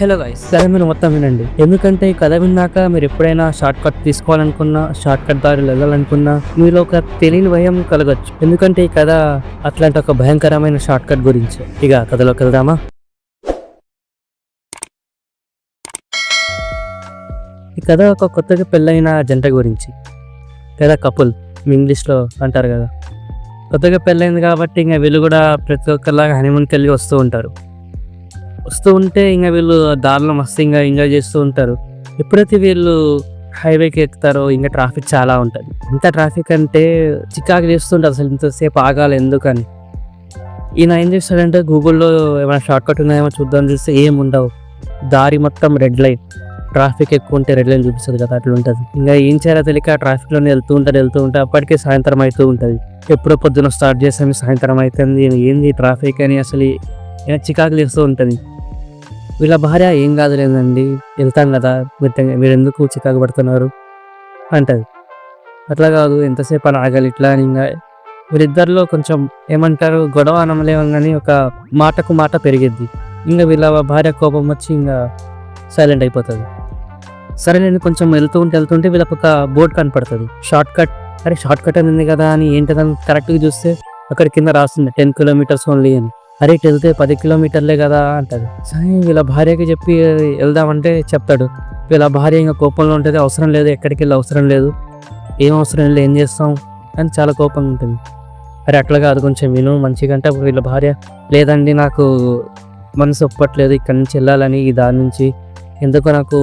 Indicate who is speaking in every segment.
Speaker 1: Hello guys కథ మీరు మొత్తం వినండి. ఎందుకంటే ఈ కథ విన్నాక మీరు ఎప్పుడైనా షార్ట్ కట్ తీసుకోవాలనుకున్నా షార్ట్ కట్ దారిలో వెళ్ళాలనుకున్నా మీలో ఒక తెలియని భయం కలగచ్చు. ఎందుకంటే ఈ కథ అట్లాంటి ఒక భయంకరమైన షార్ట్ కట్ గురించి. ఇక కథలోకి వెళ్దామా? ఈ కథ ఒక కొత్తగా పెళ్ళైన జంట గురించి. లేదా కపుల్. ఇంగ్లీష్లో అంటారు కదా. కొత్తగా పెళ్ళైంది కాబట్టి ఇంకా వీళ్ళు కూడా ప్రతి ఒక్కరిలాగా హనీమూన్కి వెళ్ళి వస్తూ ఉంటారు. వస్తూ ఉంటే ఇంకా వీళ్ళు దారిలో మస్తు ఇంకా ఎంజాయ్ చేస్తూ ఉంటారు. ఎప్పుడైతే వీళ్ళు హైవేకి ఎక్కుతారో ఇంకా ట్రాఫిక్ చాలా ఉంటుంది. ఇంత ట్రాఫిక్ అంటే చికాకు చేస్తుంటారు అసలు ఇంతసేపు ఆగాలి ఎందుకని. ఈయన ఏం చేస్తాడంటే గూగుల్లో ఏమైనా షార్ట్ కట్ ఉన్నాయేమో చూద్దాం చూస్తే ఏం ఉండవు. దారి మొత్తం రెడ్ లైన్ ట్రాఫిక్ ఎక్కువ ఉంటే రెడ్ లైన్ చూపిస్తుంది కదా అట్లా ఉంటుంది ఇంకా ఏం చేయాలో తెలియక ట్రాఫిక్లోనే వెళ్తూ ఉంటారు వెళ్తూ ఉంటే అప్పటికే సాయంత్రం అవుతూ ఉంటుంది. ఎప్పుడో పొద్దున స్టార్ట్ చేసాము సాయంత్రం అవుతుంది ఏంది ట్రాఫిక్ అని అసలు ఏమైనా చికాకు చేస్తూ ఉంటుంది. వీళ్ళ భార్య ఏం కాదు లేదండి వెళ్తాం కదా. మీరు మీరు ఎందుకు చికాకు పడుతున్నారు? అంటది. అట్లా కాదు ఎంతసేపు అని ఆగాలి ఇట్లా అని ఇంకా. వీళ్ళిద్దరిలో కొంచెం ఏమంటారు గొడవ అనలేము కానీ ఒక మాటకు మాట పెరిగిద్ది. ఇంకా వీళ్ళ భార్య కోపం వచ్చి ఇంకా సైలెంట్ అయిపోతుంది. సరే నేను కొంచెం వెళ్తూ ఉంటే వెళ్తుంటే వీళ్ళకి ఒక బోర్డు కనపడుతుంది. షార్ట్ కట్ అరే షార్ట్ కట్ అని ఉంది కదా అని ఏంటదని కరెక్ట్గా చూస్తే అక్కడ కింద రాస్తుంది టెన్ కిలోమీటర్స్ ఓన్లీ అని. అరే ఇటు వెళ్తే పది కిలోమీటర్లే కదా అంటది. సరే వీళ్ళ భార్యకి చెప్పి వెళ్దామంటే చెప్తాడు. వీళ్ళ భార్య ఇంకా కోపంలో ఉంటుంది అవసరం లేదు ఎక్కడికి వెళ్ళి అవసరం లేదు. ఏం అవసరం లేదు ఏం చేస్తాం అని చాలా కోపంగా ఉంటుంది. అరే అట్లా కాదు కొంచెం విను మంచిగా అంటే అప్పుడు వీళ్ళ భార్య లేదండి నాకు మనసు ఒప్పట్లేదు ఇక్కడి నుంచి వెళ్ళాలని ఈ దారి నుంచి ఎందుకో నాకు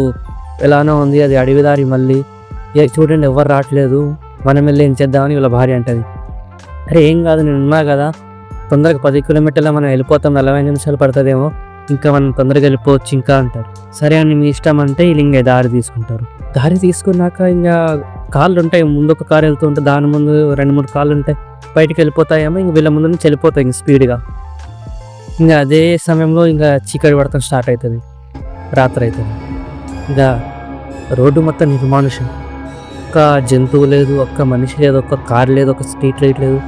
Speaker 1: ఎలానో ఉంది అది అడవి దారి మళ్ళీ. చూడండి ఎవరు రావట్లేదు మనం వెళ్ళి ఏం చేద్దామని వీళ్ళ భార్య అంటది. అరే ఏం కాదు నేను ఉన్నా కదా తొందరగా పది కిలోమీటర్ల మనం వెళ్ళిపోతాం నలభై నిమిషాలు పడుతుందేమో ఇంకా మనం తొందరగా వెళ్ళిపోవచ్చు ఇంకా అంటారు. సరే అని మీ ఇష్టం అంటే వీళ్ళు ఇంకా దారి తీసుకుంటారు. దారి తీసుకున్నాక ఇంకా కాళ్ళు ఉంటాయి ముందు ఒక కారు వెళ్తూ ఉంటే దాని ముందు రెండు మూడు కాళ్ళు ఉంటాయి బయటికి వెళ్ళిపోతాయేమో ఇంక వీళ్ళ ముందు నుంచి వెళ్ళిపోతాయి ఇంక స్పీడ్గా. ఇంకా అదే సమయంలో ఇంకా చీకటి పడతాం స్టార్ట్ అవుతుంది రాత్రి అవుతుంది ఇంకా రోడ్డు మొత్తం నిర్మానుషం ఒక్క జంతువు లేదు ఒక్క మనిషి లేదు ఒక్క కారు లేదు ఒక స్ట్రీట్ లైట్ లేదు.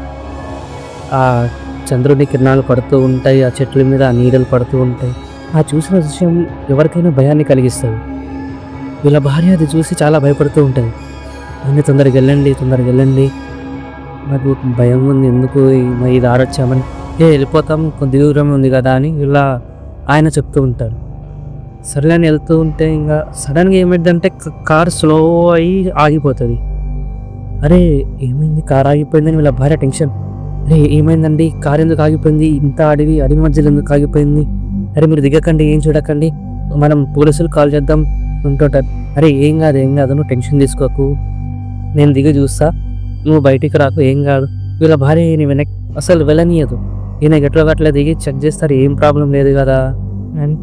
Speaker 1: చంద్రుని కిరణాలు పడుతూ ఉంటాయి ఆ చెట్ల మీద ఆ నీడలు పడుతూ ఉంటాయి. ఆ చూసిన విషయం ఎవరికైనా భయాన్ని కలిగిస్తుంది. వీళ్ళ భార్య అది చూసి చాలా భయపడుతూ ఉంటుంది. అన్ని తొందరగా వెళ్ళండి తొందరగా వెళ్ళండి. నాకు భయం ఉంది ఎందుకు ఇది ఆడొచ్చామని ఏ వెళ్ళిపోతాం కొద్ది దూరం ఉంది కదా అని ఇలా ఆయన చెప్తూ ఉంటారు సర్లే అని వెళ్తూ ఉంటే ఇంకా సడన్గా ఏమైందంటే కార్ స్లో అయ్యి ఆగిపోతుంది. అరే ఏమైంది? కార్ ఆగిపోయిందని వీళ్ళ భార్య టెన్షన్. ఏమైందండి? కార్ ఎందుకు ఆగిపోయింది? ఇంత అడవి అడవి మధ్యలో ఎందుకు ఆగిపోయింది? అరే మీరు దిగకండి ఏం చూడకండి. మనం పోలీసులు కాల్ చేద్దాం ఉంటుంటారు అరే ఏం కాదు ఏం కాదు నువ్వు టెన్షన్ తీసుకోకు. నేను దిగి చూస్తా. నువ్వు బయటికి రాకు ఏం కాదు. వీళ్ళ భార్య ఈయన వెనక్ అసలు వెళ్ళనీయదు. ఈయన గట్లో గట్ల దిగి చెక్ చేస్తారు ఏం ప్రాబ్లం లేదు కదా అని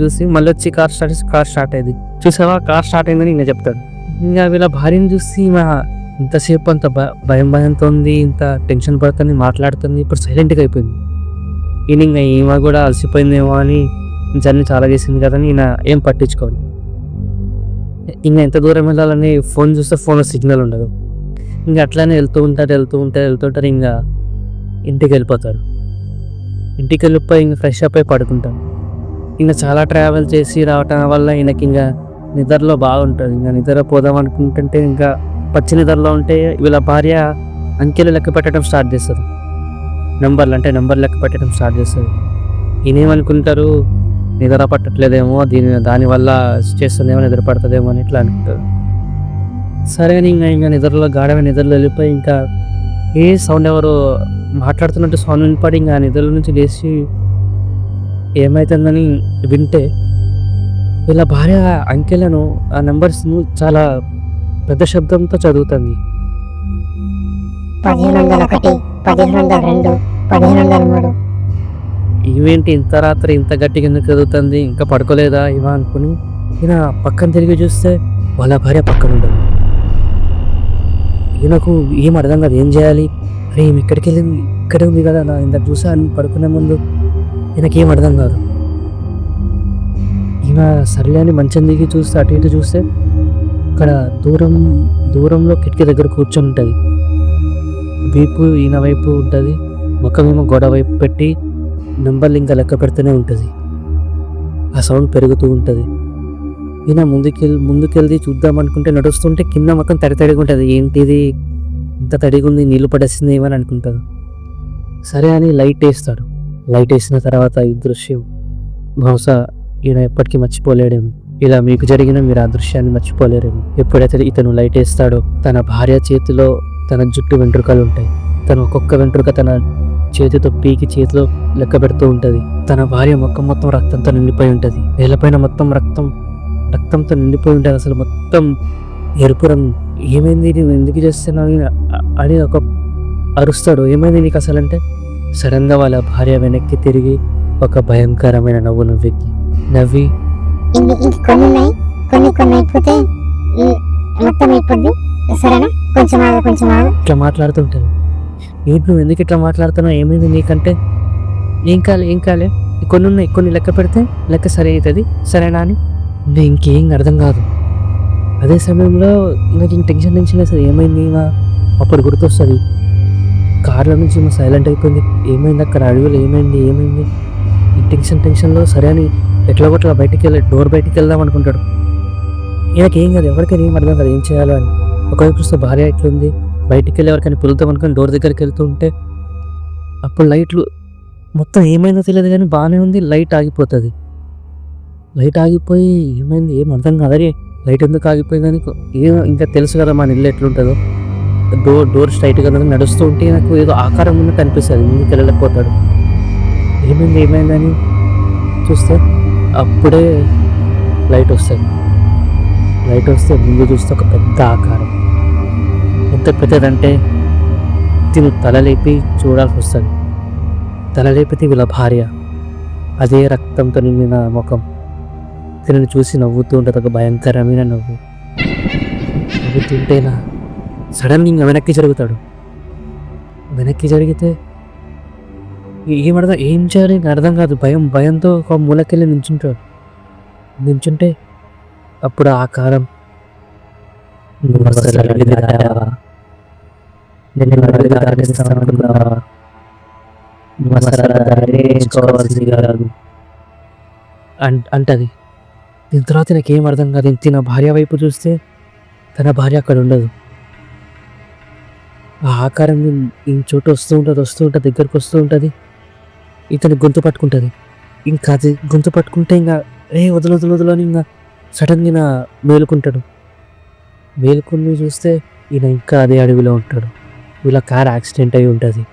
Speaker 1: చూసి మళ్ళీ వచ్చి కార్ స్టార్ట్ చేసి కార్ స్టార్ట్ అయింది. చూసావా? కార్ స్టార్ట్ అయిందని ఇంకా చెప్తాడు. ఇంకా వీళ్ళ భార్యను చూసి మా ఇంతసేపు అంత భ- భయం భయంతో ఉంది ఇంత టెన్షన్ పడుతుంది మాట్లాడుతుంది ఇప్పుడు సైలెంట్గా అయిపోయింది. ఈయన ఇంకా ఏమో కూడా అలసిపోయిందేమో అని జర్నీ చాలా చేసింది కదా అని ఈయన ఏం పట్టించుకోండి ఇంకా ఎంత దూరం వెళ్ళాలని ఫోన్ చూస్తే ఫోన్లో సిగ్నల్ ఉండదు. ఇంకా అట్లానే వెళ్తూ ఉంటారు వెళ్తూ ఉంటారు వెళ్తుంటారు ఇంకా ఇంటికి వెళ్ళిపోతారు. ఇంటికి వెళ్ళిపోయి ఇంకా ఫ్రెష్ అప్ అయి పడుకుంటాను ఇంకా చాలా ట్రావెల్ చేసి రావటం వల్ల ఈయనకి ఇంకా నిద్రలో బాగుంటుంది. ఇంకా నిద్ర పోదాం అనుకుంటుంటే ఇంకా పచ్చి ధరలో ఉంటే వీళ్ళ భార్య అంకెలు లెక్క పెట్టడం స్టార్ట్ చేస్తారు నెంబర్లు అంటే నెంబర్ లెక్క పెట్టడం స్టార్ట్ చేస్తారు ఈయనేమనుకుంటారు? నిద్ర పట్టట్లేదేమో దీని దానివల్ల చేస్తుందేమో నిద్ర పడుతుందేమో అని ఇట్లా అనుకుంటారు. సరే అని ఇంకా ఇంకా నిద్రలో గాఢమైన నిద్రలో వెళ్ళిపోయి ఇంకా ఏ సౌండ్ ఎవరు మాట్లాడుతున్నట్టు సౌండ్ వినపడి ఇంకా నిద్ర నుంచి లేచి ఏమవుతుందని వింటే వీళ్ళ భార్య అంకెలను ఆ నెంబర్స్ను చాలా పెద్ద శబ్దంతో చదువుతుంది.
Speaker 2: పదిహేను వందల ఒకటి పదిహేను వందల రెండు పదిహేను వందల మూడు
Speaker 1: ఇవేంటి ఇంత రాత్రి ఇంత గట్టిగా ఎందుకు చదువుతుంది? ఇంకా పడుకోలేదా ఇవా అనుకుని ఈయన పక్కన తిరిగి చూస్తే వాళ్ళ భార్య పక్కన ఉండదు. ఈయనకు ఏం అర్థం కాదు ఏం చేయాలి? అరే ఈమె ఇక్కడికి వెళ్ళింది ఇక్కడే ఉంది కదా నా ఇంత చూసా అని పడుకునే ముందు. ఈయనకి అర్థం కాదు. ఈయన సర్లే అని మంచం దిగి చూస్తే అటు ఇటు చూస్తే అక్కడ దూరం దూరంలో కిటికీ దగ్గర కూర్చొని ఉంటుంది. వీపు ఈయన వైపు ఉంటుంది ముఖమేమో గోడ వైపు పెట్టి నెంబర్లు ఇంకా లెక్క పెడుతూనే ఉంటుంది. ఆ సౌండ్ పెరుగుతూ ఉంటుంది. ఈయన ముందుకెళ్ళి ముందుకెళ్ళి చూద్దాం అనుకుంటే నడుస్తుంటే కింద మొత్తం తడి తడిగా ఉంటుంది. ఏంటిది? ఇంత తడిగా ఉంది నీళ్ళు పడేసింది ఏమని అనుకుంటారు సరే అని లైట్ వేస్తాడు. లైట్ వేసిన తర్వాత ఈ దృశ్యం బహుశా ఈయన ఎప్పటికీ మర్చిపోలేడేమో. ఇలా మీకు జరిగిన మీరు ఆ దృశ్యాన్ని మర్చిపోలేరేమో. ఎప్పుడైతే ఇతను లైట్ వేస్తాడో తన భార్య చేతిలో తన జుట్టు వెంట్రుకలు ఉంటాయి. తను ఒక్కొక్క వెంట్రుక తన చేతితో పీకి చేతిలో లెక్క పెడుతూ ఉంటుంది. తన భార్య మొక్క మొత్తం రక్తంతో నిండిపోయి ఉంటుంది. నేలపైన మొత్తం రక్తం రక్తంతో నిండిపోయి ఉంటుంది. అసలు మొత్తం ఎరుపు రంగు. ఏమైంది నువ్వు ఎందుకు చేస్తున్నావు? అని- అని ఒక అరుస్తాడు. ఏమైంది నీకు అసలు అంటే సడన్గా వాళ్ళ భార్య వెనక్కి తిరిగి ఒక భయంకరమైన నవ్వు నవ్వి
Speaker 2: నవ్వి కొన్ని ఉన్నాయి కొన్ని కొన్ని అయిపోతే మొత్తం అయిపోద్ది సరేనా కొంచెం ఆగు కొంచెం ఆగు
Speaker 1: ఇట్లా మాట్లాడుతుంటాను ఏంటి నువ్వు ఎందుకు ఇట్లా మాట్లాడుతున్నావు? ఏమైంది నీకంటే? ఏం కాలే ఏం కాలే? కొన్ని ఉన్నాయి కొన్ని లెక్క పెడితే లెక్క సరి అవుతుంది సరేనా అని? ఇంకేం అర్థం కాదు. అదే సమయంలో నాకు ఇంక టెన్షన్ టెన్షన్ అసలు ఏమైంది అప్పుడు గుర్తొస్తుంది. కార్లో నుంచి సైలెంట్ అయిపోయింది. ఏమైంది అక్కడ? అడవిలో ఏమైంది? ఏమైంది? ఈ టెన్షన్ టెన్షన్లో సరే అని ఎట్లా కొట్లా బయటికి వెళ్ళి డోర్ బయటికి వెళ్దాం అనుకుంటాడు. ఈయనకేం ఏం కాదు ఎవరికైనా ఏం అర్థం కాదు ఏం చేయాలో అని. ఒకవైపు చూస్తే భార్య ఎట్లుంది? బయటికి వెళ్ళి ఎవరికైనా పిలుద్దాం అనుకుని డోర్ దగ్గరికి వెళ్తూ ఉంటే అప్పుడు లైట్లు మొత్తం ఏమైందో తెలియదు కానీ బాగానే ఉంది లైట్ ఆగిపోతుంది. లైట్ ఆగిపోయి ఏమైంది? ఏం అర్థం కాదని లైట్ ఎందుకు ఆగిపోయిందని ఏం ఇంకా తెలుసు కదా మన ఇల్లు ఎట్లుంటుందో. డోర్ డోర్ స్ట్రైట్గా ఉన్నది నడుస్తూ ఉంటే నాకు ఏదో ఆకారం ఉన్నట్టు అనిపిస్తుంది ముందుకు వెళ్ళలేకపోతాడు. ఏమైంది ఏమైందని చూస్తే అప్పుడే లైట్ వస్తుంది లైట్ వస్తే ముందు చూస్తే ఒక పెద్ద ఆకారం. ఎంత పెద్దదంటే తిను తలలేపి చూడాల్సి వస్తుంది. తలలేపితే వీళ్ళ భార్య. అదే రక్తంతో నిండిన ముఖం. తినని చూసి నవ్వుతూ ఉంటుంది. ఒక భయంకరమైన నవ్వు. నవ్వుతుంటేనా సడన్ ఇంకా వెనక్కి జరుగుతాడు. వెనక్కి జరిగితే ఏమర్థం ఏం చేయాలి? అర్థం కాదు. భయం భయంతో ఒక మూలకెళ్ళి నించుంటాడు. నించుంటే అప్పుడు ఆ ఆకారం అంటది. దీని తర్వాత నాకేం అర్థం కాదు. తిన భార్య వైపు చూస్తే తన భార్య అక్కడ ఉండదు. ఆ ఆకారం ఈ వస్తూ ఉంటుంది వస్తూ ఉంటుంది దగ్గరకు వస్తూ ఉంటుంది. ఇతను గొంతు పట్టుకుంటుంది. ఇంకా అది గొంతు పట్టుకుంటే ఇంకా ఏ వదలు వదలు వదలు అని ఇంకా సడన్గా నా మేలుకుంటాడు. మేలుకుని చూస్తే ఈయన ఇంకా అదే అడవిలో ఉంటాడు. వీళ్ళ కార్ యాక్సిడెంట్ అయి ఉంటుంది.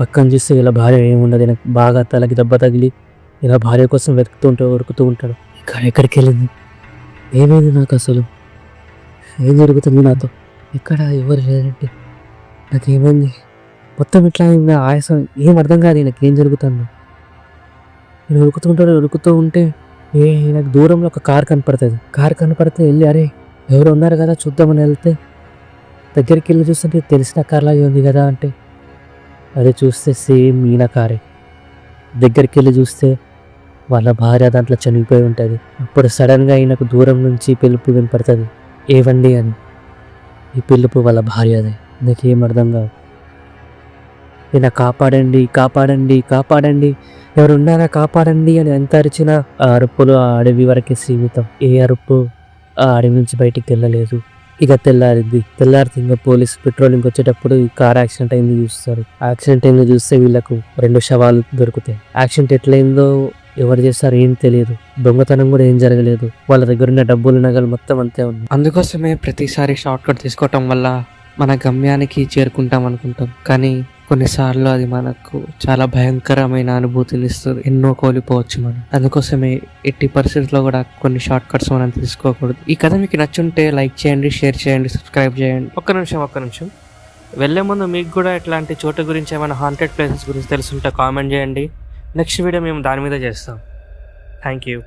Speaker 1: పక్కన చూస్తే ఇలా భార్య ఏముండదు ఈయన బాగా తలకి దెబ్బ తగిలి ఇలా భార్య కోసం వెతుకుతూ ఉంటాడు వరుకుతూ ఉంటాడు. ఇక్కడ ఎక్కడికి వెళ్ళింది? ఏమైంది నాకు అసలు? ఏం జరుగుతుంది నాతో? ఎక్కడ ఎవరు లేదంటే నాకేమైంది? మొత్తం ఇట్లా ఆయాసం ఏం అర్థం కాదు నాకు ఏం జరుగుతుందో. నేను ఉరుకుతుంటాడు ఉరుకుతూ ఉంటే ఏ నాకు దూరంలో ఒక కార్ కనపడుతుంది. కార్ కనపడితే వెళ్ళి అరే ఎవరు ఉన్నారు కదా చూద్దామని వెళ్తే దగ్గరికి వెళ్ళి చూస్తుంటే తెలిసిన కార్ లాగే ఉంది కదా అంటే అదే చూస్తే సేమ్ ఈయన కారే. దగ్గరికి వెళ్ళి చూస్తే వాళ్ళ భార్య దాంట్లో చనిపోయి ఉంటుంది. అప్పుడు సడన్గా ఈయనకు దూరం నుంచి పిలుపు వినపడుతుంది. ఏవండి అని. ఈ పిలుపు వాళ్ళ భార్యదే. నాకేం అర్థం కాదు. ఈయన కాపాడండి కాపాడండి కాపాడండి. ఎవరున్నారా కాపాడండి అని ఎంత అరిచినా ఆ అరుపులు ఆ అడవి వరకే సీమితం. ఏ అరుపు? ఆ అడవి నుంచి బయటికి వెళ్ళలేదు ఇక తెల్లారింది. తెల్లారితే ఇంకా పోలీస్ పెట్రోలింగ్ వచ్చేటప్పుడు కార్ యాక్సిడెంట్ అయింది చూస్తారు. యాక్సిడెంట్ అయింది చూస్తే వీళ్ళకు రెండు శవాలు దొరుకుతాయి. యాక్సిడెంట్ ఎట్లయిందో ఎవరు చేస్తారు ఏం తెలియదు. దొంగతనం కూడా ఏం జరగలేదు. వాళ్ళ దగ్గర ఉన్న డబ్బులు నగలు మొత్తం అంతే ఉంది.
Speaker 3: అందుకోసమే ప్రతిసారి షార్ట్ కట్ తీసుకోవటం వల్ల మన గమ్యానికి చేరుకుంటాం అనుకుంటాం. కానీ కొన్నిసార్లు అది మనకు చాలా భయంకరమైన అనుభూతిని ఇస్తుంది ఎన్నో కోల్పోవచ్చు మనం. అందుకోసమే ఎట్టి పరిస్థితుల్లో కూడా కొన్ని షార్ట్ కట్స్ మనం తీసుకోకూడదు. ఈ కథ మీకు నచ్చుంటే లైక్ చేయండి షేర్ చేయండి సబ్స్క్రైబ్ చేయండి.
Speaker 1: ఒక్క నిమిషం ఒక్క నిమిషం. వెళ్ళే ముందు మీకు కూడా ఇట్లాంటి చోట గురించి ఏమైనా హాంటెడ్ ప్లేసెస్ గురించి తెలుసుంటే కామెంట్ చేయండి. నెక్స్ట్ వీడియో మేము దాని మీద చేస్తాం. Thank you